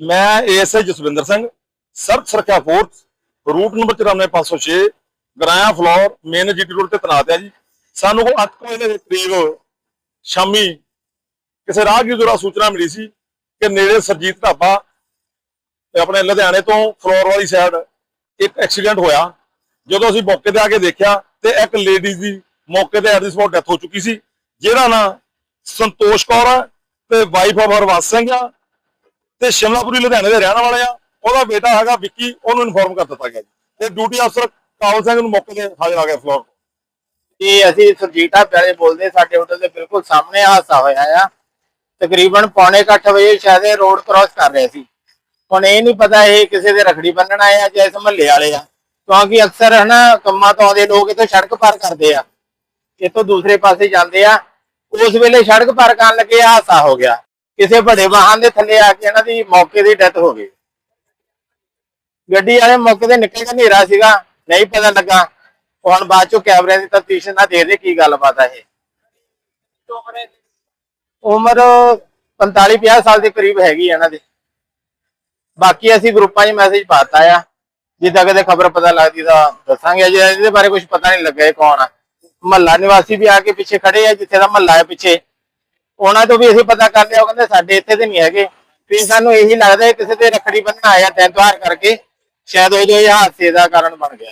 ਮੈਂ ਏਐਸਆਈ ਜਸਵਿੰਦਰ ਸਿੰਘ, ਸਰਬ ਸੁਰੱਖਿਆ force, route number 94506 Goraya Phillaur, main GT road ਤੇ ਤੈਨਾਤ ਹੈ ਜੀ। ਸਾਨੂੰ ਕੋਲ 8 ਵਜੇ ਦੇ ਕਰੀਬ ਸ਼ਾਮੀ ਕਿਸੇ ਰਾਹਗੀਰ ਦੁਆਰਾ ਸੂਚਨਾ ਮਿਲੀ ਸੀ ਕਿ ਨੇੜੇ ਸਰਜੀਤ ਢਾਬਾ ਆਪਣੇ ਲੁਧਿਆਣੇ ਤੋਂ ਫਲੋਰ ਵਾਲੀ ਸਾਈਡ ਇੱਕ ਐਕਸੀਡੈਂਟ ਹੋਇਆ। ਜਦੋਂ ਅਸੀਂ ਮੌਕੇ ਤੇ ਆ ਕੇ ਦੇਖਿਆ ਤੇ ਇੱਕ ਲੇਡੀ ਦੀ ਮੌਕੇ ਤੇ ਐਟ ਦੀ ਸਪੌਟ ਡੈਥ ਹੋ ਚੁੱਕੀ ਸੀ, ਜਿਹਦਾ ਨਾਂ ਸੰਤੋਸ਼ ਕੌਰ ਹੈ ਤੇ ਵਾਈਫ ਆਫ ਹਰਵੰਸ ਸਿੰਘ ਆ। ਤੇ ਸ਼ਿਮਲਾਪੁਰੀ ਲੁਧਿਆਣੇ ਦੇ ਰਹਿਣ ਵਾਲੇ ਆ। ਉਹਦਾ ਬੇਟਾ ਹੈਗਾ ਵਿੱਕੀ, ਉਹਨੂੰ ਇਨਫੋਰਮ ਕਰ ਦਿੱਤਾ ਗਿਆ ਜੀ। ਤੇ ਡਿਊਟੀ ਅਫਸਰ ਕਾਬਲ ਸਿੰਘ ਨੂੰ ਮੌਕੇ ਤੇ ਹਾਜ਼ਰ ਆ ਗਿਆ ਫਲੋਰ ਤੋਂ। ਅਸੀਂ ਸਰਜੀਤਾ ਪਿਆਰੇ ਬੋਲਦੇ, ਸਾਡੇ ਹੋਟਲ ਦੇ ਬਿਲਕੁਲ ਸਾਹਮਣੇ ਹਾਦਸਾ ਹੋਇਆ ਆ। ਤਕਰੀਬਨ ਪੌਣੇ ਕੁ ਵਜੇ ਸ਼ਾਇਦ ਇਹ ਰੋਡ ਕ੍ਰਾਸ ਕਰ ਰਹੇ ਸੀ। ਹੁਣ ਇਹ ਨਹੀਂ ਪਤਾ ਇਹ ਕਿਸੇ ਦੇ ਰਖੜੀ ਬੰਨਣ ਆਏ ਆ ਜਾਂ ਇਸ ਮਹੱਲੇ ਵਾਲੇ ਆ। ਕਿਉਂਕਿ ਅਕਸਰ ਹਨਾ, ਕੰਮਾਂ ਤੋਂ ਆਉਂਦੇ ਲੋਕ ਇੱਥੋਂ ਸੜਕ ਪਾਰ ਕਰਦੇ ਆ। ਇੱਥੋਂ ਦੂਸਰੇ ਪਾਸੇ ਜਾਂਦੇ ਆ। ਉਸ ਵੇਲੇ ਸੜਕ ਪਾਰ ਕਰਨ ਲੱਗੇ ਹਾਦਸਾ ਹੋ ਗਿਆ। ਕਿਸੇ ਬੜੇ ਵਾਹਨ ਦੇ ਥੱਲੇ ਆ ਕੇ ਇਹਨਾਂ ਦੀ ਮੌਕੇ ਦੀ ਡੈਥ ਹੋ ਗਈ। ਗੱਡੀ ਵਾਲੇ ਮੌਕੇ ਤੇ ਨਿਕਲ ਕੇ ਹਨੇਰਾ ਸੀਗਾ, ਨਹੀਂ ਪਤਾ ਲੱਗਾ। ਹੁਣ ਬਾਅਦ ਚੋਂ ਕੈਮਰੇ ਦੀ ਤਫਤੀਸ਼ ਨਾਲ ਦੇਖਦੇ ਕੀ ਗੱਲਬਾਤ ਆ ਇਹ। ਉਮਰ 45 50 ਸਾਲ ਦੇ ਕਰੀਬ ਹੈਗੀ ਆ ਇਹਨਾਂ ਦੀ। ਬਾਕੀ ਅਸੀਂ ਗਰੁੱਪਾਂ 'ਚ ਮੈਸੇਜ ਪਾਤਾ ਆ। ਜਿੱਦਾਂ ਕਦੇ ਖਬਰ ਪਤਾ ਲੱਗਦੀ ਤਾਂ ਦੱਸਾਂਗੇ। ਜੇ ਇਹਦੇ ਬਾਰੇ ਕੁਝ ਪਤਾ ਨਹੀਂ ਲੱਗਾ ਇਹ ਕੌਣ ਆ। ਮਹੱਲਾ ਨਿਵਾਸੀ ਵੀ ਆ ਕੇ ਪਿੱਛੇ ਖੜੇ ਆ, ਜਿੱਥੇ ਦਾ ਮਹੱਲਾ ਹੈ ਪਿੱਛੇ। ਉਹਨਾਂ ਤੋਂ ਵੀ ਅਸੀਂ ਪਤਾ ਕਰ ਲਿਆ, ਉਹ ਕਹਿੰਦੇ ਸਾਡੇ ਇੱਥੇ ਤੇ ਨਹੀਂ ਹੈਗੇ। ਫਿਰ ਸਾਨੂੰ ਇਹੀ ਲੱਗਦਾ ਕਿਸੇ ਤੇ ਰੱਖੜੀ ਬੰਨ੍ਹਣ ਆਇਆ ਤਿੰਨ ਤਿਉਹਾਰ ਕਰਕੇ, ਸ਼ਾਇਦ ਉਦੋਂ ਹਾਦਸੇ ਦਾ ਕਾਰਨ ਬਣ ਗਿਆ